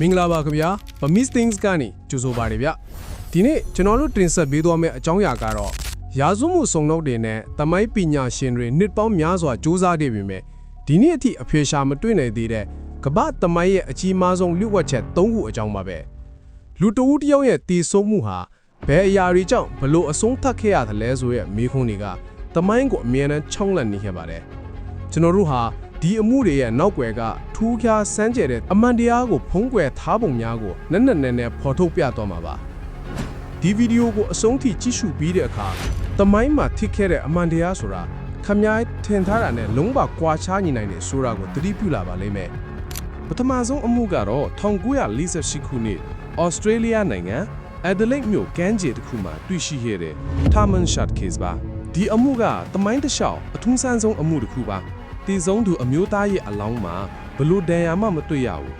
မင်္ဂလာပါခင်ဗျာ Bamis Things ကနေကြိုဆိုပါရဗျဒီနေ့ကျွန်တော်တို့တင်ဆက်ပေးသွားမယ့်အကြောင်းအရာကတော့ရာဇဝမှုစုံနှုတ်တွေနဲ့တမိုင်းပညာရှင်တွေနှစ်ပေါင်းများစွာစူးစမ်းနေပြီမြဲဒီနေ့အထိအဖေရှာမတွေ့နိုင်သေးတဲ့ကမ္ဘာတမိုင်းရဲ့အကြီးမားဆုံးလျှို့ဝှက်ချက်၃ခုအကြောင်းပါပဲလူတဦးတစ်ယောက်ရဲ့တည်ဆုံမှုဟာဘယ်အရာတွေကြောင့်ဘလို့အဆုံးသတ်ခဲ့ရသလဲဆိုရဲ့မေးခွန်းတွေကတမိုင်းကိုအမြဲတမ်းချုံးလန့်နေခဲ့ပါတယ်ကျွန်တော်တို့ဟာ ဒီအမှုတွေရဲ့နောက်ွယ်ကထူးခြားစမ်းကြယ်တဲ့အမှန်တရားကိုဖုံးကွယ်ထားပုံများကိုနက်နက်နဲနဲဖော်ထုတ်ပြသွားမှာပါဒီဗီဒီယိုကိုအဆုံးထိကြည့်ရှုပြီးတဲ့အခါတမိုင်းမှာထိခဲ့တဲ့အမှန်တရားဆိုတာခမ ्या ထင်ထားတာနဲ့လုံးဝကွာခြားညီနိုင်တယ်ဆိုတာကိုသတိပြုလာပါလိမ့်မယ်ပထမဆုံးအမှုကတော့1948ခုနှစ်ဩစတြေးလျနိုင်ငံ Adelaide မြို့ကမ်းခြေတစ်ခုမှာတွေ့ရှိခဲ့တဲ့ Taman Shot Case ပါဒီအမှုကတမိုင်းတစ်လျှောက်အထူးဆန်းဆုံးအမှုတစ်ခုပါ တည်ဆုံးသူအမျိုးသားရဲ့အလောင်းမှာဘလို့ဒဏ်ရာမှမတွေ့ရဘူး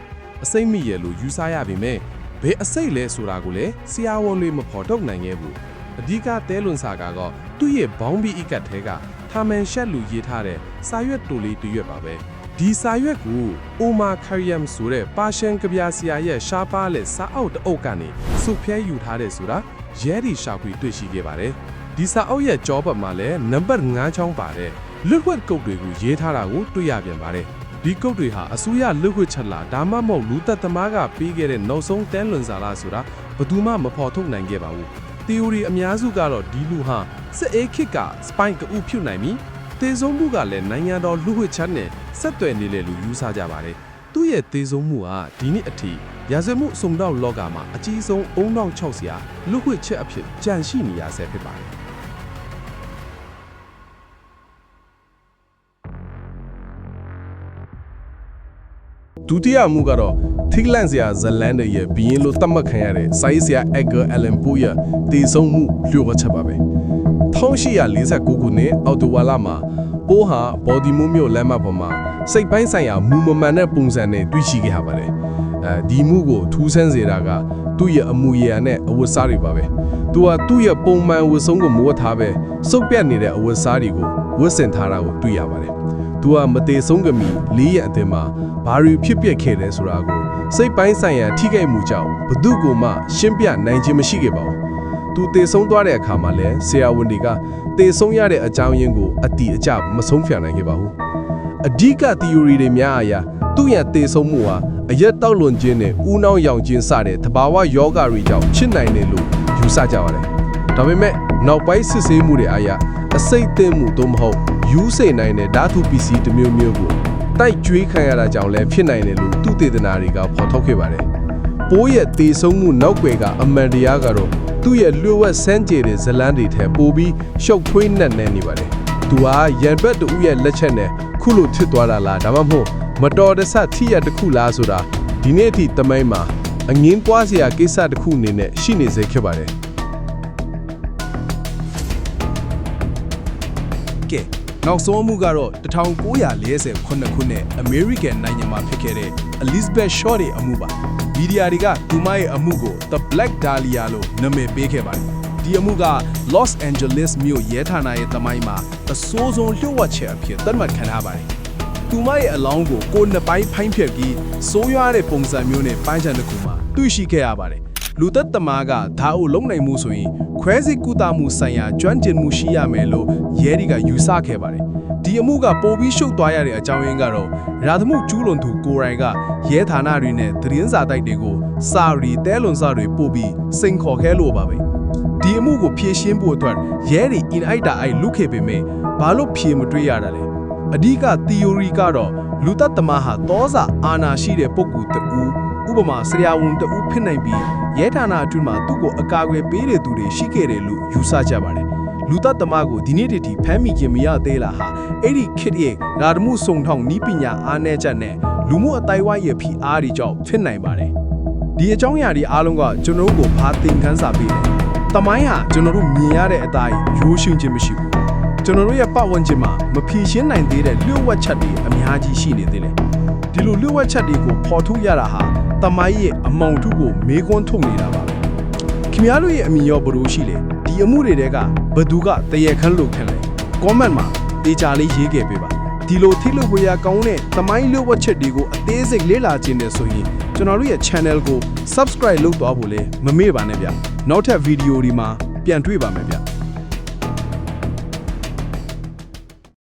အစိမ့်မိရဲ့လို့ယူဆရပေမဲ့ဘယ်အစိတ်လဲဆိုတာကိုလည်းဆရာဝန်တွေမဖော်ထုတ်နိုင်ခဲ့ဘူးအဓိကတဲလွန်စာကတော့သူ့ရဲ့ဘောင်းဘီအီကတ်ထဲကထာမန်ရှက်လူရေးထားတဲ့စာရွက်တူလေးတစ်ရွက်ပါပဲဒီစာရွက်ကိုအိုမာခရီယမ်ဆိုတဲ့ပါရှန်ကဗျာဆရာရဲ့ရှားပါးလက်စာအုပ်တအုပ်ကနေစုပ်ဖြဲယူထားတဲ့ဆိုတာရဲဒီရှာဖွေတွေ့ရှိခဲ့ပါတယ်။ဒီစာအုပ်ရဲ့ကြောပတ်မှာလည်းနံပါတ်9ချောင်းပါတဲ့ လွတ်ဝက်ကုတ်တွေကိုရေးထားတာကိုတွေ့ရပြန်ပါတယ်။ဒီကုတ်တွေဟာအစိုးရလွတ်ဝက်ချက်လာဒါမှမဟုတ်လူသက်သမားကပေးခဲ့တဲ့နောက်ဆုံးတန်းလွန်စာလားဆိုတာဘယ်သူမှမဖော်ထုတ်နိုင်ခဲ့ပါဘူး။ theory အများစုကတော့ဒီလူဟာစစ်အေးခစ်က spine ကူဖြုတ်နိုင်ပြီသေဆုံးမှုကလည်းနိုင်ငံတော်လူ့ဝှက်ချက်နဲ့ဆက်သွယ်နေလေလို့ယူဆကြပါတယ်။သူ့ရဲ့သေဆုံးမှုဟာဒီနေ့အထိရာဇဝမှုစုံတော့လောကမှာအကြီးဆုံးအုံနောက်6ဆရာလူ့ဝှက်ချက်အဖြစ်ကြန့်ရှိနေရဆဲဖြစ်ပါတယ် ဒုတိယအမှုကတော့ထိတ်လန့်စရာဇလန်တွေရဲ့ဘီရင်လိုတတ်မှတ်ခံရတဲ့စိုင်းစရာအက်ဂါအလန်ပူရဲ့တည်ဆုံမှုလျှို့ဝှက်ချက်ပါပဲ1849ခုနှစ်အောက်တိုဘာလမှာပိုးဟာဘော်ဒီမူမြို့လမ်းမပေါ်မှာစိတ်ပိုင်းဆိုင်ရာမူမမှန်တဲ့ပုံစံနဲ့တွေ့ရှိခဲ့ရပါတယ်အဲဒီမှုကိုထူးဆန်းစေတာက သူ့ရဲ့အမူအရာနဲ့အဝတ်စားတွေပါပဲသူကသူ့ရဲ့ပုံမှန်ဝတ်စုံကိုမဝတ်ထားပဲစုပ်ပြတ်နေတဲ့အဝတ်စားတွေကိုဝတ်ဆင်ထားတာကိုတွေ့ရပါတယ်သူကမသေးဆုံးကမီလေးရအသင်းမှာဘာတွေဖြစ်ပျက်ခဲ့လဲဆိုတာကိုစိတ်ပိုင်းဆိုင်ရာထိခိုက်မှုကြောင့်ဘသူကမှရှင်းပြနိုင်ခြင်းမရှိခဲ့ပါဘူး။သူသေဆုံးသွားတဲ့အခါမှာလည်းဆရာဝန်တွေကသေဆုံးရတဲ့အကြောင်းရင်းကိုအတိအကျမဆုံးဖြတ်နိုင်ခဲ့ပါဘူး။အဓိက theory တွေများအရာသူ့ရဲ့သေဆုံးမှုဟာ အရက်တောက်လွန်ခြင်းနဲ့ဦးနှောင်းရောင်ခြင်းစတဲ့သဘာဝယောဂတွေကြောင့်ဖြစ်နိုင်တယ်လို့ယူဆကြပါတယ်။ဒါပေမဲ့နောက်ပိုင်းစစ်ဆေးမှုတွေအားရအစိတ်သိမ်းမှုသို့မဟုတ်ယူစိတ်နိုင်တဲ့ဓာတုပစ္စည်းတစ်မျိုးမျိုးကိုတိုက်ကြွေးခံရတာကြောင့်လည်းဖြစ်နိုင်တယ်လို့သူတေသနာတွေကဖော်ထုတ်ခဲ့ပါတယ်။ပိုးရဲ့သေဆုံးမှုနောက်ွယ်ကအမှန်တရားကတော့သူ့ရဲ့လျှို့ဝှက်ဆန်းကျယ်တဲ့ဇလန်းတွေထဲပိုပြီးရှုပ်ထွေးနှက်နေနေပါတယ်။သူဟာရန်ဘက်တူရဲ့လက်ချက်နဲ့ခုလိုထစ်သွားတာလားဒါမှမဟုတ် မတော်တဆထိရတစ်ခုလားဆိုတာဒီနေ့အထိတမိုင်းမှာအငင်းပွားစရာကိစ္စတစ်ခုအနေနဲ့ရှိနေစေခဲ့ပါတယ်။ကဲနောက်ဆုံးအမှုကတော့1948ခုနှစ် American နိုင်ငံမှာဖြစ်ခဲ့တဲ့ Elizabeth Shaw ရဲ့အမှုပါမီဒီယာတွေကသူမရဲ့အမှုကို The Black Dahlia လို့နာမည်ပေးခဲ့ပါတယ်ဒီအမှုက Los Angeles မြို့ရဲဌာနရဲ့တမိုင်းမှာအဆိုးဆုံးလျှို့ဝှက်ချက်အဖြစ်သတ်မှတ်ခံထားပါတယ် သူမရဲ့အလောင်းကိုကိုယ်နှစ်ပိုင်းဖိုင်းဖြက်ပြီးစိုးရွားတဲ့ပုံစံမျိုးနဲ့ပိုင်းခြံတစ်ခုမှာတွေ့ရှိခဲ့ရပါတယ်လူသက်သမားကဓာတ်အိုလုံနိုင်မှုဆိုရင်ခွဲစိတ်ကုသမှုဆိုင်ရာကျွမ်းကျင်မှုရှိရမယ်လို့ရဲတွေကယူဆခဲ့ပါတယ်ဒီအမှုကပိုပြီးရှုပ်သွားရတဲ့အကြောင်းရင်းကတော့ရာသမှုကျူးလွန်သူကိုရိုင်ကရဲဌာနတွေနဲ့သတင်းစာတိုက်တွေကိုစာရီတဲလွန်စာတွေပို့ပြီးစိန်ခေါ်ခဲလို့ပါပဲဒီအမှုကိုဖြေရှင်းဖို့အတွက်ရဲတွေအင်အိုက်တာအိုက်လုခဲ့ပေမဲ့ဘာလို့ဖြေမတွေ့ရတာလဲ အဓိက theory ကတော့လူသက်သမားဟာသောစာအာနာရှိတဲ့ပုဂ္ဂိုလ်တူဥပမာဆရာဝန်တူဖြစ်နိုင်ပြီးရဲဌာနအတွင်းမှာသူ့ကိုအကာအကွယ်ပေးတဲ့သူတွေရှိခဲ့တယ်လို့ယူဆကြပါတယ်လူသက်သမားကိုဒီနေ့တည်းထိဖမ်းမိခြင်းမရသေးလားဟာအဲ့ဒီခစ်ရဲ့ရာဓမှုစုံထောင်နီးပညာအားနည်းချက်နဲ့လူမှုအတိုင်းဝိုင်းရဲ့ဖိအားတွေကြောင့်ဖြစ်နိုင်ပါတယ်ဒီအကြောင်းအရာတွေအားလုံးကကျွန်တော်တို့ကိုဘာသင်ခန်းစာပေးလဲတမိုင်းဟာကျွန်တော်တို့မြင်ရတဲ့အတိုင်းရိုးရှင်းခြင်းမရှိဘူး ကျွန်တော်တို့ရဲ့ပတ်ဝန်းကျင်မှာမဖြေရှင်းနိုင်သေးတဲ့လျှို့ဝှက်ချက်တွေအများကြီးရှိနေသေးတယ်ဒီလိုလျှို့ဝှက်ချက်တွေကိုပေါ်ထုတ်ရတာဟာတမိုင်းရဲ့အမောင်ထုကိုမေးခွန်းထုတ်နေတာပါပဲခင်ဗျားတို့ရဲ့အမြင်ရောဘယ်လိုရှိလဲဒီအမှုတွေတဲကဘသူကတရေခန်းလို့ခံလဲ comment မှာတေချာလေးရေးခဲ့ပေးပါဒီလိုထိလို့ဝေရကောင်းတဲ့တမိုင်းလျှို့ဝှက်ချက်တွေကိုအသေးစိတ်လေ့လာခြင်းနဲ့ဆိုရင်ကျွန်တော်တို့ရဲ့ channel ကို subscribe လုပ်သွားဖို့လည်းမမေ့ပါနဲ့ဗျနောက်ထပ်ဗီဒီယိုဒီမှာပြန်တွေ့ပါမယ်ဗျ